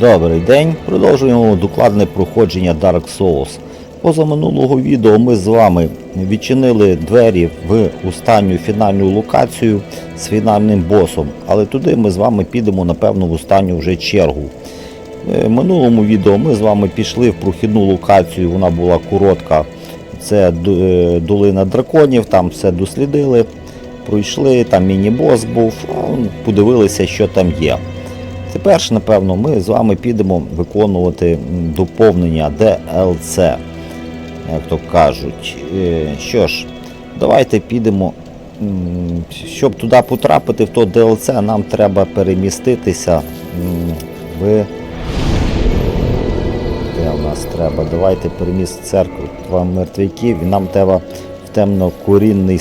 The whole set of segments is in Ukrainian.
Добрий день. Продовжуємо докладне проходження Dark Souls. Поза минулого відео ми з вами відчинили двері в останню фінальну локацію з фінальним босом, але туди ми з вами підемо, напевно, в останню вже чергу. Е, В минулому відео ми з вами пішли в прохідну локацію, вона була коротка. Це е, долина драконів, там все дослідили, пройшли, там міні-бос був, подивилися, що там є. Тепер ж, напевно, ми з вами підемо виконувати доповнення DLC, як то кажуть. Е, Що ж, давайте підемо. Щоб туди потрапити в то DLC, нам треба переміститися в. Де в нас треба? Давайте переміст церква мертвяків і нам треба в темно-корінний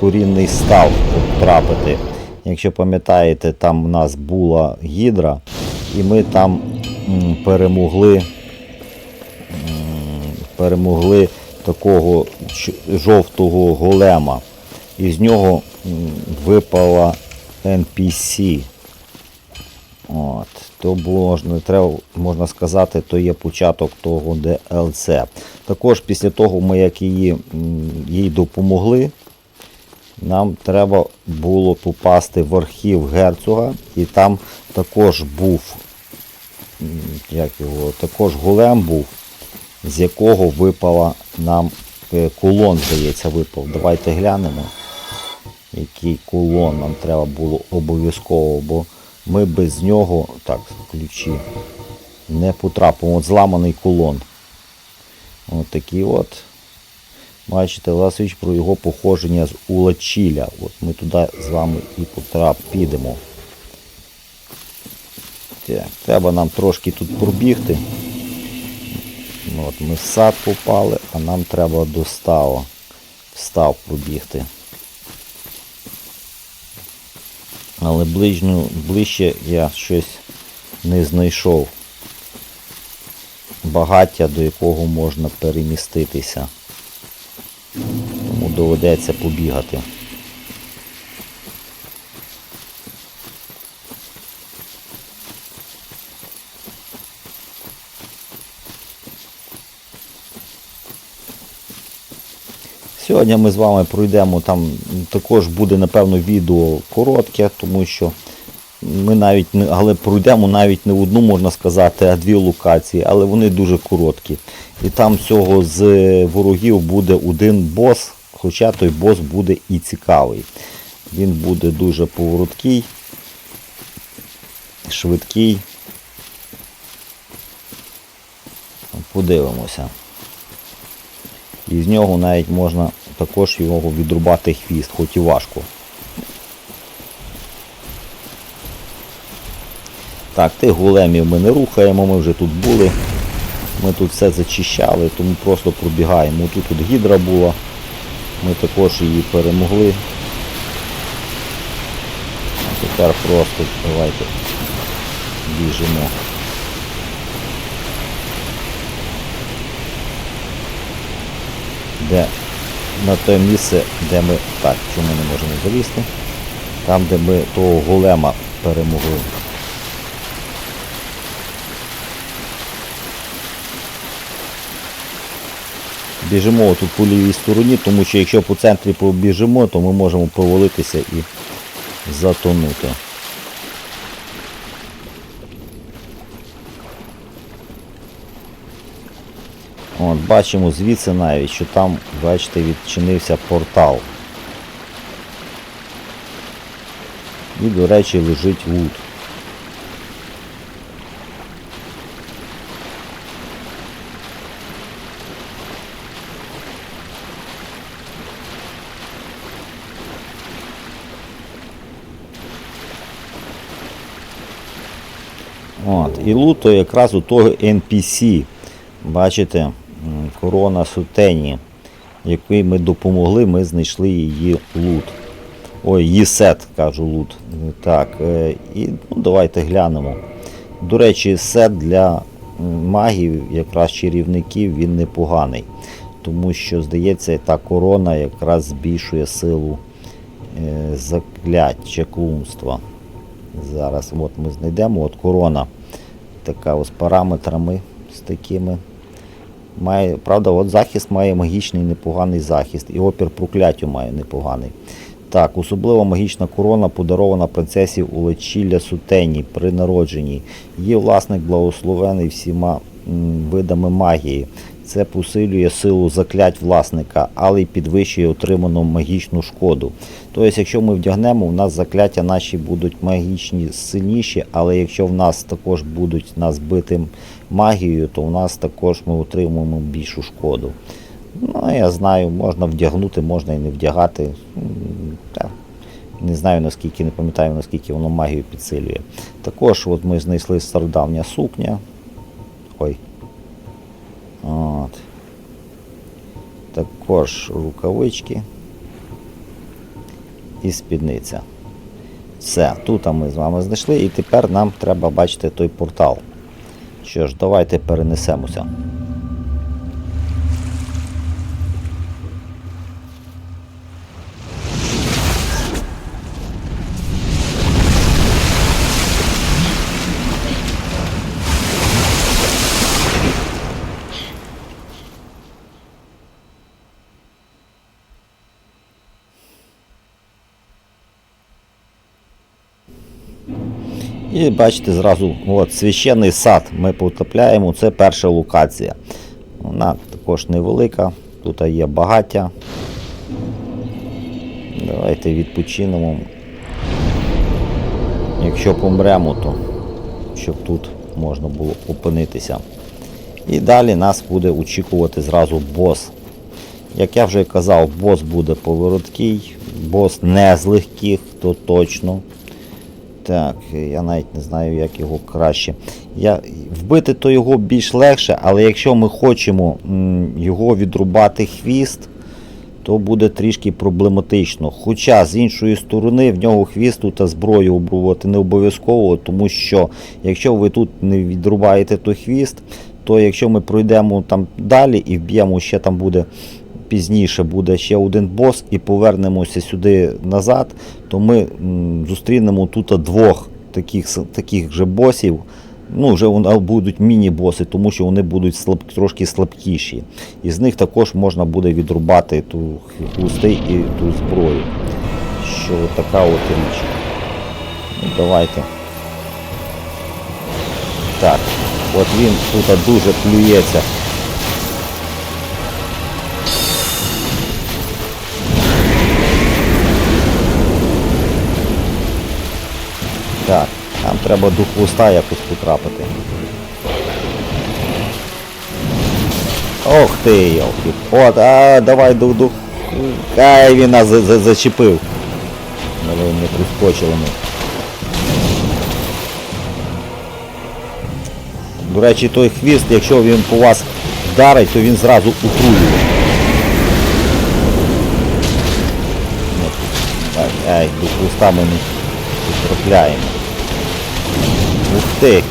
корінний став потрапити. Якщо пам'ятаєте, там у нас була гідра, і ми там перемогли, перемогли такого жовтого голема. І з нього випала NPC. От, то можна, треба, можна сказати, то є початок того DLC. Також після того, ми як її, їй допомогли, нам треба було попасти в архів герцога, і там також був, як його, також голем був, з якого випала нам е, кулон, здається, випав. Давайте глянемо, який кулон нам треба було обов'язково, бо ми без нього, так, ключі, не потрапимо. От зламаний кулон. От такий от. Бачите, Власович про його походження з Улачіля. От ми туди з вами і потрап підемо. Так, треба нам трошки тут пробігти. От ми в сад попали, а нам треба до става. Встав пробігти. Але ближню, ближче я щось не знайшов. Багаття, до якого можна переміститися. Тому доведеться побігати. Сьогодні ми з вами пройдемо там також буде напевно відео коротке, тому що ми навіть але пройдемо навіть не одну, можна сказати, а дві локації, але вони дуже короткі. І там всього з ворогів буде один бос, хоча той бос буде і цікавий. Він буде дуже повороткий, швидкий. Подивимося. І з нього навіть можна також його відрубати хвіст, хоч і важко. Так, тих големів ми не рухаємо, ми вже тут були. Ми тут все зачищали, тому просто пробігаємо. Тут тут гідра була, ми також її перемогли. А тепер просто давайте біжимо. Де на те місце, де ми... Так, чому не можемо залізти? Там, де ми того голема перемогли. Біжимо тут по лівій стороні, тому що якщо по центрі побіжимо, то ми можемо провалитися і затонути. От, бачимо звідси навіть, що там, бачите, відчинився портал. І, до речі, лежить лут. От, і лут то якраз у того NPC. Бачите, корона сутені, якій ми допомогли, ми знайшли її лут. Ой, її сет, кажу лут. Так, е, і ну, давайте глянемо. До речі, сет для магів, якраз чарівників, він непоганий. Тому що, здається, та корона якраз збільшує силу е, заклять чаклунства. Зараз от ми знайдемо от корона така ось параметрами з такими. Має, правда, от захист має магічний непоганий захист. І опір прокляттю має непоганий. Так, особливо магічна корона подарована принцесі Улечілля Сутені при народженні. Її власник благословений всіма видами магії. Це посилює силу заклять власника, але й підвищує отриману магічну шкоду. Тобто, якщо ми вдягнемо, у нас закляття наші будуть магічні сильніші, але якщо в нас також будуть нас бити магією, то в нас також ми отримуємо більшу шкоду. Ну, я знаю, можна вдягнути, можна і не вдягати. Не знаю наскільки, не пам'ятаю наскільки воно магію підсилює. Також от ми знайшли стародавня сукня. Ой. От. Також рукавички і спідниця. Все, тут ми з вами знайшли, і тепер нам треба бачити той портал. Що ж, давайте перенесемося. І бачите, зразу от, священний сад ми потопляємо, це перша локація. Вона також невелика, тут є багаття. Давайте відпочинемо. Якщо помремо, то щоб тут можна було опинитися. І далі нас буде очікувати зразу бос. Як я вже казав, бос буде повороткий, бос не з легких, то точно. Так, я навіть не знаю, як його краще. Я, вбити то його більш легше, але якщо ми хочемо його відрубати хвіст, то буде трішки проблематично. Хоча з іншої сторони в нього хвісту та зброю обрубувати не обов'язково, тому що якщо ви тут не відрубаєте той хвіст, то якщо ми пройдемо там далі і вб'ємо ще там буде пізніше буде ще один бос і повернемося сюди назад, то ми зустрінемо тут двох таких, таких же босів. Ну, вже будуть міні-боси, тому що вони будуть слаб, трошки слабкіші. І з них також можна буде відрубати ту хвости і ту зброю. Що така от річ. Ну, давайте. Так, от він тут дуже плюється. Так, нам треба до хвоста якось потрапити. Ох ти, йолки. От, а давай до до. Ай, він нас за- за- зачепив. Але не прискочили ми. До речі, той хвіст, якщо він по вас вдарить, то він зразу утруює. Ай, до хвоста ми не потрапляємо. Ух ти!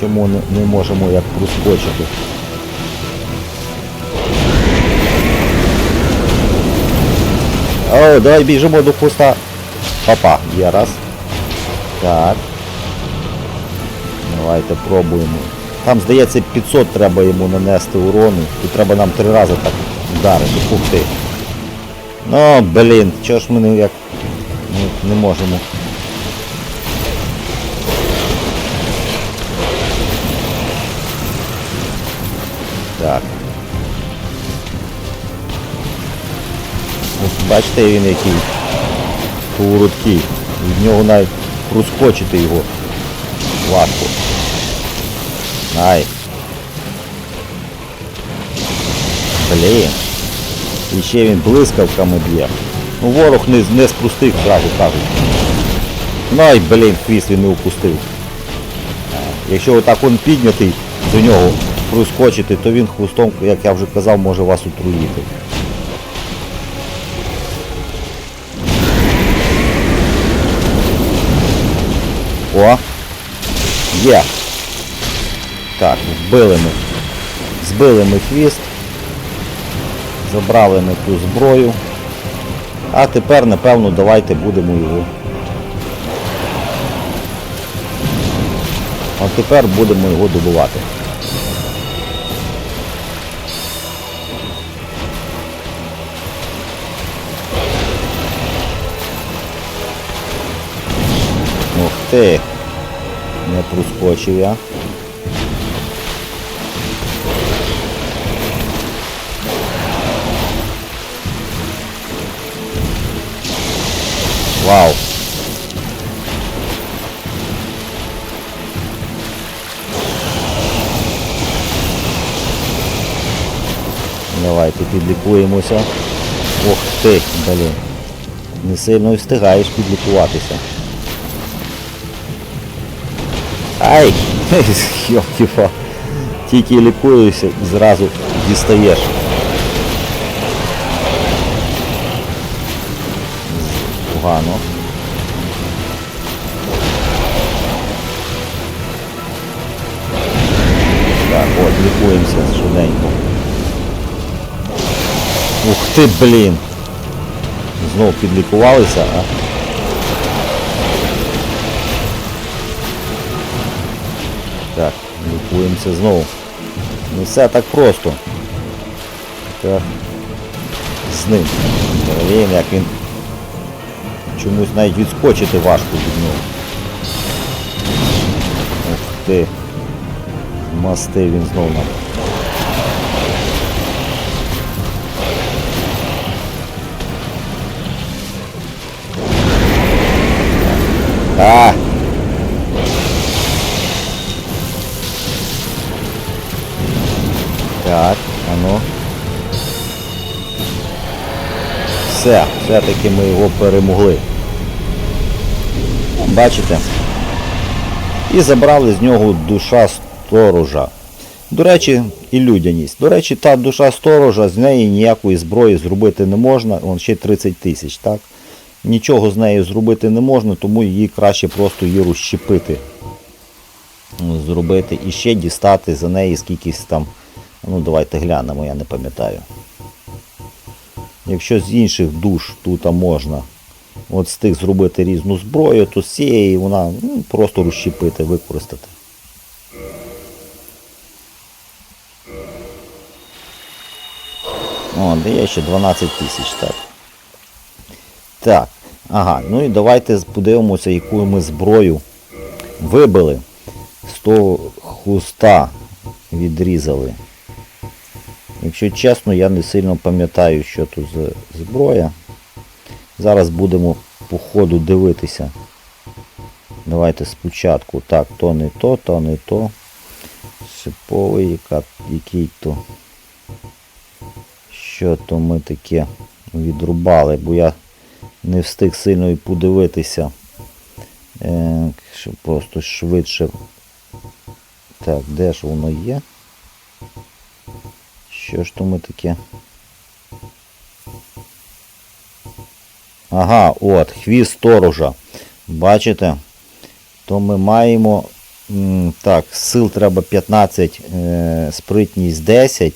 Чому не, не можемо як проскочити? О, давай біжимо до хвоста. Папа, є раз. Так. Давайте пробуємо. Там, здається, 500 треба йому нанести урону. Тут треба нам три рази так вдарити. Ух ти. Ну, блін, чого ж ми не, як, не, не можемо. Бачите він який повороткий. Від нього навіть проскочити його важко. Ай. Блін. І ще він блискавками б'є. Ну ворог не, не з простих, зразу кажуть. Ну ай, блін, хвіст він не упустив. Якщо отак він піднятий до нього проскочити, то він хвостом, як я вже казав, може вас отруїти. О! Є! Так, вбили ми. Збили ми хвіст. Забрали ми ту зброю. А тепер, напевно, давайте будемо його А тепер будемо його добувати. Ух ти! Проскочив я. Вау! Давайте підлікуємося. Ох ти, блін. Не сильно встигаєш підлікуватися. Ай! Йоп-тіфа. Тільки лікуєшся зразу дістаєш. Погано. Так, от, лікуємося швиденько. Ух ти, блін! Знову підлікувалися, а? Лікуємося знову. Не все так просто. Так. З ним. Блін, як він чомусь навіть відскочити важко від нього. Ух ти. Мастив він знову нам. А! Так, а ну. Все, все-таки ми його перемогли. Бачите? І забрали з нього душа сторожа. До речі, і людяність. До речі, та душа сторожа, з неї ніякої зброї зробити не можна, вон ще 30 тисяч, так? Нічого з нею зробити не можна, тому її краще просто її розщепити. Ну, Зробити і ще дістати за неї скількись там. Ну давайте глянемо, я не пам'ятаю. Якщо з інших душ тут можна от з тих зробити різну зброю, то з цієї вона ну, просто розщепити, використати. О, дає ще 12 тисяч, так. Так, ага, ну і давайте подивимося, яку ми зброю вибили. З того хуста відрізали. Якщо чесно, я не сильно пам'ятаю, що тут за зброя. Зараз будемо по ходу дивитися. Давайте спочатку. Так, то не то, то не то. Шиповий, яка, який то. Що то ми таке відрубали, бо я не встиг сильно і подивитися. Щоб просто швидше. Так, де ж воно є? Що ж то ми таке? Ага, от, хвіст сторожа. Бачите? То ми маємо. Так, сил треба 15, е, спритність 10.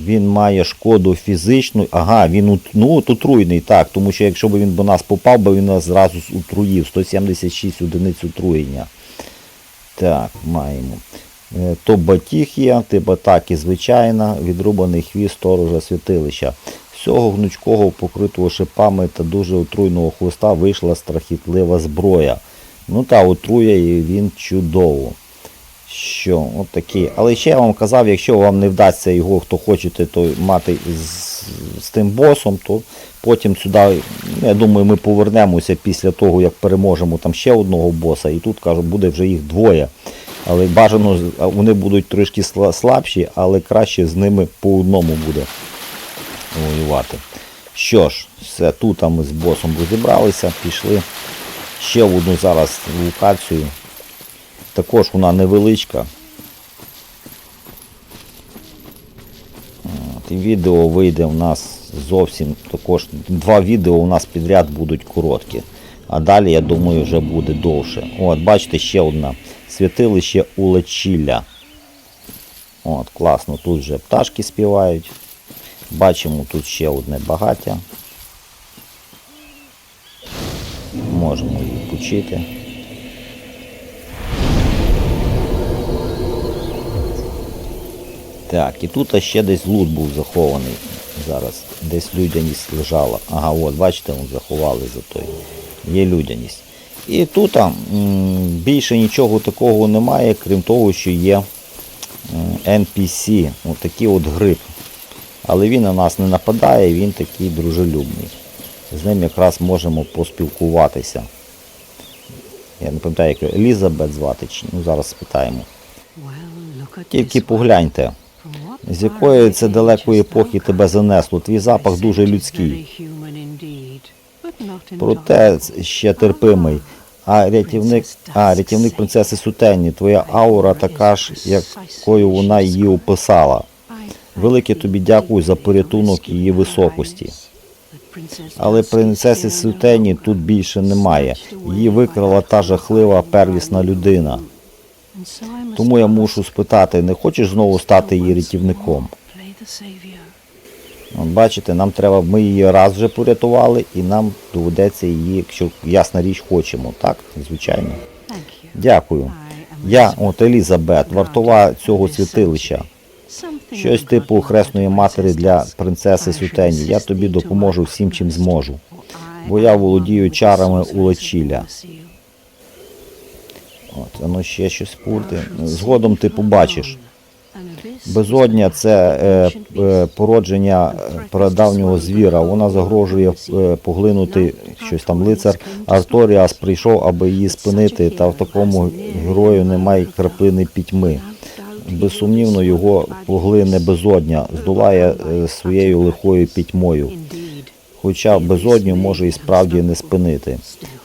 Він має шкоду фізичну. Ага, він ну, от отруйний, так, тому що якщо б він до нас попав, би він нас зразу утруїв. 176 одиниць отруєння. Так, маємо. Е, То батіг є, тип атаки звичайна, відрубаний хвіст сторожа святилища. З цього гнучкого, покритого шипами та дуже отруйного хвоста вийшла страхітлива зброя. Ну та отрує і він чудово. Що, от такий. Але ще я вам казав, якщо вам не вдасться його, хто хочете, то мати з, з тим босом, то потім сюди, я думаю, ми повернемося після того, як переможемо там ще одного боса. І тут кажу, буде вже їх двоє. Але бажано, вони будуть трошки слабші, але краще з ними по одному буде воювати. Що ж, все, тут ми з босом розібралися, пішли. Ще в одну зараз локацію. Також вона невеличка. От, і відео вийде у нас зовсім також. Два відео у нас підряд будуть короткі. А далі, я думаю, вже буде довше. От, бачите, ще одна святилище Улечілля. От, Класно, тут вже пташки співають. Бачимо тут ще одне багаття. Можемо її почити. Так, і тут ще десь лут був захований. Зараз десь людяність лежала. Ага, от, бачите, заховали за той. Є людяність. І тут більше нічого такого немає, крім того, що є NPC, от такий от гриб. Але він на нас не нападає, він такий дружелюбний. З ним якраз можемо поспілкуватися. Я не пам'ятаю, як Елізабет звати, чи ну зараз спитаємо. Тільки погляньте, з якої це далекої епохи тебе занесло. Твій запах дуже людський. Проте ще терпимий. А рятівник, а рятівник принцеси Сутенні, твоя аура така ж, якою вона її описала. Велике тобі дякую за порятунок її високості. Але принцеси Сутені тут більше немає. Її викрала та жахлива первісна людина. Тому я мушу спитати, не хочеш знову стати її рятівником? От бачите, нам треба, ми її раз вже порятували, і нам доведеться її, якщо ясна річ, хочемо, так? Звичайно. Дякую. Я, от Елізабет, вартова цього святилища. Щось типу хресної матері для принцеси Сутені. Я тобі допоможу всім, чим зможу. Бо я володію чарами улочілля. От, воно ще щось пульти. Згодом ти побачиш. Безодня це е, е, породження е, прадавнього звіра. Вона загрожує поглинути щось там лицар. Арторіас прийшов, аби її спинити, та в такому герою немає краплини пітьми. Безсумнівно його поглине безодня, здолає своєю лихою пітьмою. Хоча безодню може і справді не спинити.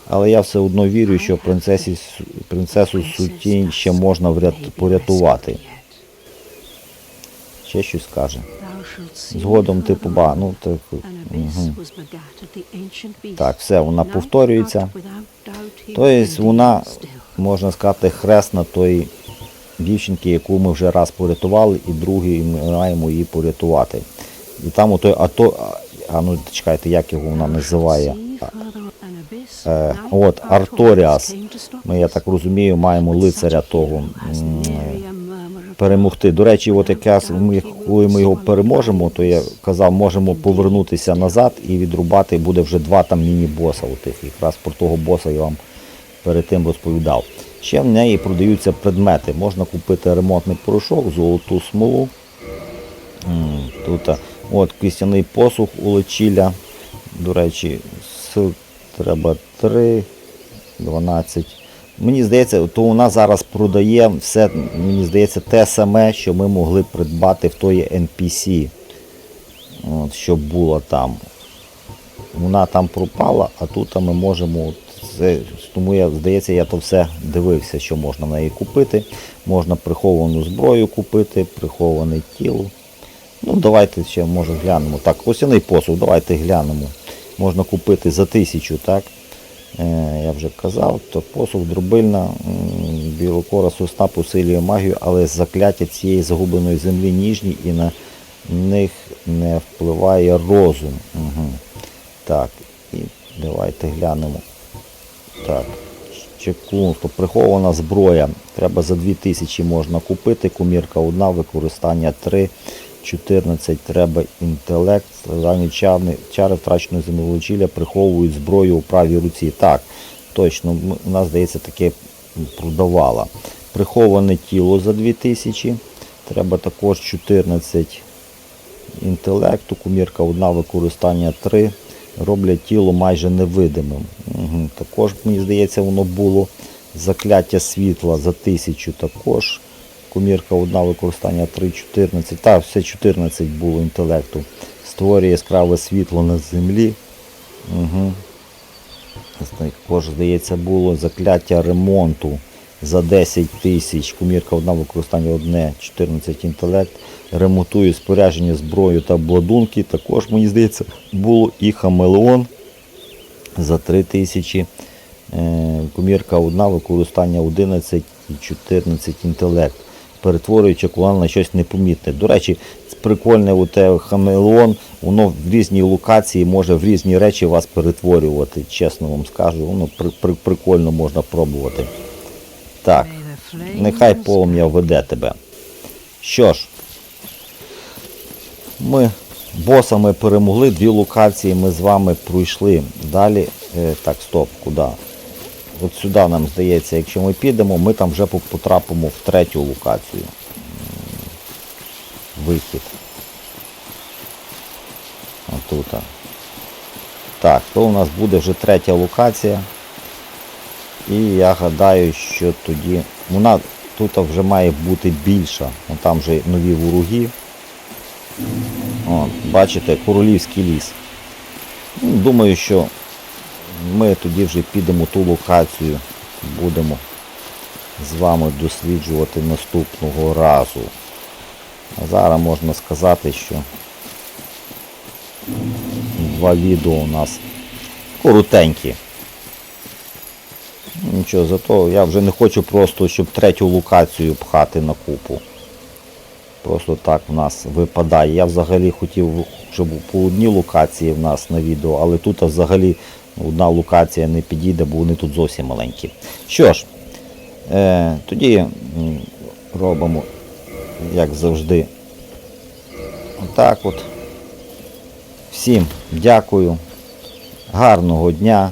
Але я все одно вірю, що принцесі, Су- принцесу Сутінь ще можна порятувати. Ще щось каже. Згодом ти поба. Ну, так, угу. Так, все, вона повторюється. Тобто вона Можна сказати, хресна тої дівчинки, яку ми вже раз порятували, і другий ми маємо її порятувати. І там отой, а то, а, ну чекайте, як його вона називає. Е, от Арторіас. Ми, я так розумію, маємо лицаря того перемогти. До речі, от якраз ми, коли ми його переможемо, то я казав, можемо повернутися назад і відрубати буде вже два там міні-боса. Якраз про того боса я вам перед тим розповідав. Ще в неї продаються предмети. Можна купити ремонтний порошок, золоту смолу. Тут от кістяний посух у лечілля. До речі, треба 3, 12. Мені здається, то вона зараз продає все, мені здається, те саме, що ми могли придбати в тої NPC, от, що було там. Вона там пропала, а тут ми можемо. Це, тому я, здається, я то все дивився, що можна в неї купити. Можна приховану зброю купити, приховане тіло. Ну, давайте ще може глянемо. Так, осяний посуд, давайте глянемо. Можна купити за тисячу, так? Е, я вже казав, то посуд дробильна, білокора сосна посилює магію, але закляття цієї загубленої землі ніжні і на них не впливає розум. Угу. Так, і давайте глянемо. Так, чекунство, прихована зброя. Треба за 2000 можна купити. Кумірка одна, використання 3, 14 треба інтелект. Ранні чари, чари втраченої землеволочілля приховують зброю у правій руці. Так, точно, у нас, здається, таке продавала. Приховане тіло за 2000. Треба також 14 інтелекту, кумірка одна, використання 3. Роблять тіло майже невидимим. Угу. Також, мені здається, воно було закляття світла за 1000 також. Кумірка одна, використання 3, 14. Так, все 14 було інтелекту. Створює яскраве світло на землі. Угу. Також, здається, було закляття ремонту за 10 тисяч. Кумірка одна використання одне, 14 інтелект. Ремонтує спорядження, зброю та обладунки. Також, мені здається, було і хамелеон за 3 тисячі. Е, Кумірка одна, використання 11 і 14 інтелект. Перетворює чекулан на щось непомітне. До речі, прикольне оте хамелеон, воно в різній локації може в різні речі вас перетворювати. Чесно вам скажу, воно при, при, прикольно можна пробувати. Так, нехай полум'я веде тебе. Що ж, Ми босами перемогли, дві локації ми з вами пройшли. Далі, е, так, стоп, куди? От сюди нам здається, якщо ми підемо, ми там вже потрапимо в третю локацію. Вихід. Отут. Так, то у нас буде вже третя локація. І я гадаю, що тоді. Вона тут вже має бути більша. Там вже нові вороги. О, бачите, королівський ліс. Ну, Думаю, що ми тоді вже підемо ту локацію, будемо з вами досліджувати наступного разу. А зараз можна сказати, що два відео у нас коротенькі. Нічого, зато я вже не хочу просто, щоб третю локацію пхати на купу. Просто так в нас випадає. Я взагалі хотів, щоб по одній локації в нас на відео, але тут взагалі одна локація не підійде, бо вони тут зовсім маленькі. Що ж, е, тоді робимо, як завжди, отак от. Всім дякую, гарного дня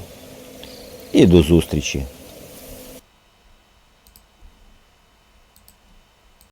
і до зустрічі!